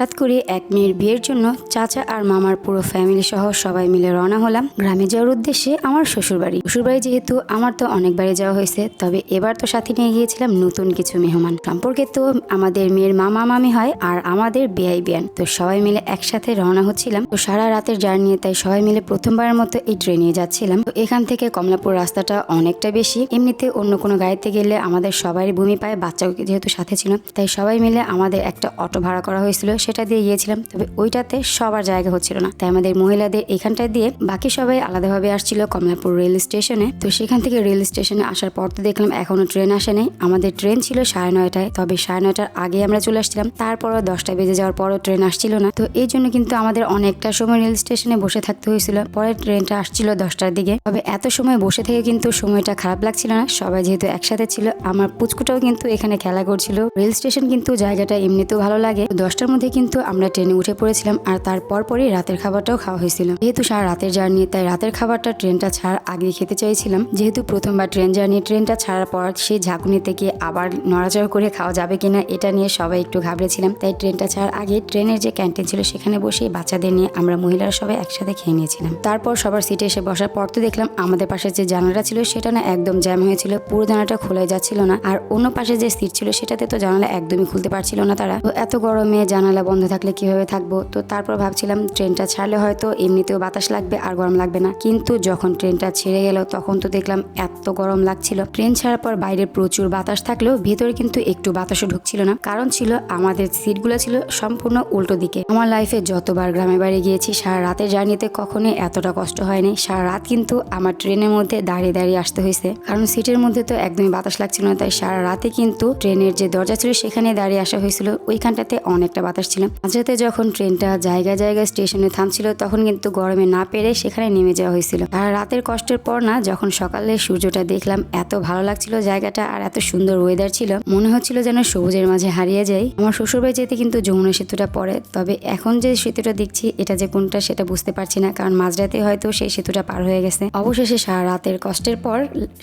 হঠাৎ করে এক মেয়ের বিয়ের জন্য চাচা আর মামার পুরো ফ্যামিলি সহ সবাই মিলে রওনা হলাম। গ্রামে যাওয়ার উদ্দেশ্যে আমার শ্বশুরবাড়ি। শ্বশুরবাড়ি যেহেতু আমার তো অনেকবারই যাওয়া হয়েছে, তবে এবার তো সাথে নিয়ে গিয়েছিলাম নতুন কিছু মেহমান। সম্পর্কে তো আমাদের মেয়ের মামা মামি হয় আর আমাদের বিয়াই বিয়ান তো সবাই মিলে একসাথে রওনা হচ্ছিলাম। তো সারা রাতের জার্নি, তাই সবাই মিলে প্রথমবারের মতো এই ট্রেনে যাচ্ছিলাম। তো এখান থেকে কমলাপুর রাস্তাটা অনেকটা বেশি। এমনিতে অন্য কোনো গাড়িতে গেলে আমাদের সবারই ভূমি পায়, বাচ্চাও যেহেতু সাথে ছিল, তাই সবাই মিলে আমাদের একটা অটো ভাড়া করা হয়েছিল। সেটা দিয়ে গিয়েছিলাম, তবে ওইটাতে সবার জায়গা হচ্ছিল না। তাই আমাদের মহিলাদের এখানটা দিয়ে বাকি সবাই আলাদাভাবে আসছিল কমলাপুর রেল স্টেশনে। তো সেখান থেকে রেল স্টেশনে আসার পর তো দেখলাম এখনও ট্রেন আসে নাই। আমাদের ট্রেন ছিল সাড়ে নয়টায়, তবে সাড়ে নয়টার আগে আমরা চলে আসছিলাম। তারপরও দশটা বেজে যাওয়ার পরও ট্রেন আসছিল না। তো এই জন্য কিন্তু আমাদের অনেকটা সময় রেল স্টেশনে বসে থাকতে হয়েছিল। পরে ট্রেনটা আসছিল দশটার দিকে। তবে এত সময় বসে থেকে কিন্তু সময়টা খারাপ লাগছিল না। সবাই যেহেতু একসাথে ছিল, আমার পুচকুটাও কিন্তু এখানে খেলা করছিল। রেল স্টেশন কিন্তু জায়গাটা এমনিতেও ভালো লাগে। দশটার মধ্যে কিন্তু আমরা ট্রেনে উঠে পড়েছিলাম আর তারপর পরই রাতের খাবারটাও খাওয়া হয়েছিল। যেহেতু সারা রাতের জার্নি, তাই রাতের খাবারটা ট্রেনটা ছাড়ার আগে খেতে চাইছিলাম। যেহেতু প্রথমবার ট্রেন জার্নি, ট্রেনটা ছাড়ার পর সেই ঝাঁকুনি থেকে আবার নড়াচড়া করে খাওয়া যাবে কিনা এটা নিয়ে সবাই একটু ঘাবড়েছিলাম। তাই ট্রেনটা ছাড়ার আগে ট্রেনের যে ক্যান্টিন ছিল, সেখানে বসে বাচ্চাদের নিয়ে আমরা মহিলারা সবাই একসাথে খেয়ে নিয়েছিলাম। তারপর সবার সিটে এসে বসার পর তো দেখলাম আমাদের পাশে যে জানালাটা ছিল, সেটা না একদম জ্যাম হয়েছিল। পুরো জানালাটা খোলা যাচ্ছিল না। আর অন্য পাশে যে সিট ছিল, সেটাতে তো জানালা একদমই খুলতে পারছিল না তারা। তো এত গরমে জানালা বন্ধ থাকলে কীভাবে থাকব? তো তারপর ভাবছিলাম ট্রেনটা ছাড়লে হয়তো এমনিতেও বাতাস লাগবে আর গরম লাগবে না। কিন্তু যখন ট্রেনটা ছেড়ে গেল, তখন তো দেখলাম এত গরম লাগছিল। ট্রেন ছাড়ার পর বাইরে প্রচুর বাতাস থাকলেও ভেতরে কিন্তু একটু বাতাসও ঢুকছিল না। কারণ ছিল আমাদের সিটগুলো ছিল সম্পূর্ণ উল্টো দিকে। আমার লাইফে যতবার গ্রামের বাড়ি গিয়েছি, সারা রাতের জার্নিতে কখনোই এতটা কষ্ট হয়নি। সারা রাত কিন্তু আমার ট্রেনের মধ্যে দাঁড়িয়ে দাঁড়িয়ে আসতে হয়েছে। কারণ সিটের মধ্যে তো একদমই বাতাস লাগছিল না, তাই সারা রাতে কিন্তু ট্রেনের যে দরজা ছিল, সেখানে দাঁড়িয়ে আসা হয়েছিল। ওইখানটাতে অনেকটা বাতাস ছিল মাঝরাতে যখন ট্রেনটা জায়গায় জায়গায় স্টেশনে থামছিল, তখন কিন্তু গরমে না পেরে সেখানে নেমে যাওয়া হয়েছিল। আর রাতের কষ্টের পর না, যখন সকালে সূর্যটা দেখলাম, এত ভালো লাগছিল জায়গাটা আর এত সুন্দর ওয়েদার ছিল। মনে হচ্ছিল যেন সবুজের মাঝে হারিয়ে যাই। আমার শ্বশুরবাড়ি যেতে কিন্তু যমুনা সেতুটা পড়ে, তবে এখন যে সেতুটা দেখছি, এটা যে কোনটা সেটা বুঝতে পারছি না, কারণ মাঝরাতে হয়তো সেই সেতুটা পার হয়ে গেছে। অবশেষে সারা রাতের কষ্টের পর,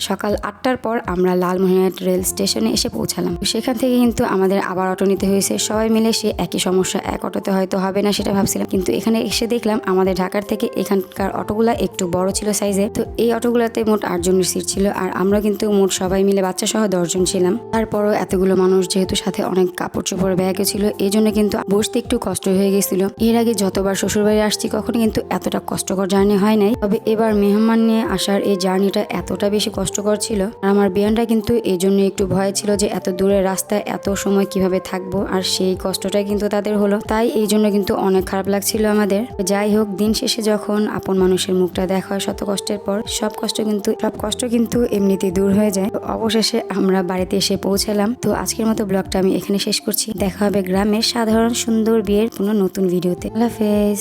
সকাল আটটার পর আমরা লালমোহনহাট রেল স্টেশনে এসে পৌঁছালাম। সেখান থেকে কিন্তু আমাদের আবার অটো নিতে হয়েছে। সবাই মিলে সে একই সমস্যা এক অটোতে হয়তো হবে না সেটা ভাবছিলাম। কিন্তু এখানে এসে দেখলাম আমাদের ঢাকার থেকে এখানকার অটোগুলা একটু বড় ছিল সাইজে তো এই অটোগুলোতে মোট আটজনের সিট ছিল আর আমরা কিন্তু মোট সবাই মিলে বাচ্চা সহ দশজন ছিলাম। তারপরও এতগুলো মানুষ যেহেতু সাথে অনেক কাপড় চোপড় ব্যাগও ছিল এই জন্য কিন্তু বসতে একটু কষ্ট হয়ে গেছিল। এর আগে যতবার শ্বশুরবাড়ি আসছি কখনো কিন্তু এতটা কষ্টকর জার্নি হয় নাই। তবে এবার মেহমান নিয়ে আসার এই জার্নিটা এতটা বেশি কষ্টকর ছিল আর আমার বিয়ানটা কিন্তু এই জন্য একটু ভয় ছিল যে এত দূরের রাস্তায় এত সময় কীভাবে থাকব আর সেই কষ্টটা কিন্তু তাদের হলো। তাই এই জন্য কিন্তু অনেক খারাপ লাগছিল আমাদের। যাই হোক, দিন শেষে যখন আপন মানুষের মুখটা দেখা হয় শত কষ্টের পর, সব কষ্ট কিন্তু, সব কষ্ট কিন্তু এমনিতেই দূর হয়ে যায়। অবশেষে আমরা বাড়িতে এসে পৌঁছালাম। তো আজকের মতো ব্লগটা আমি এখানে শেষ করছি। দেখা হবে গ্রামের সাধারণ সুন্দর বিয়ের কোনো নতুন ভিডিওতে। আল্লাহ হাফেজ।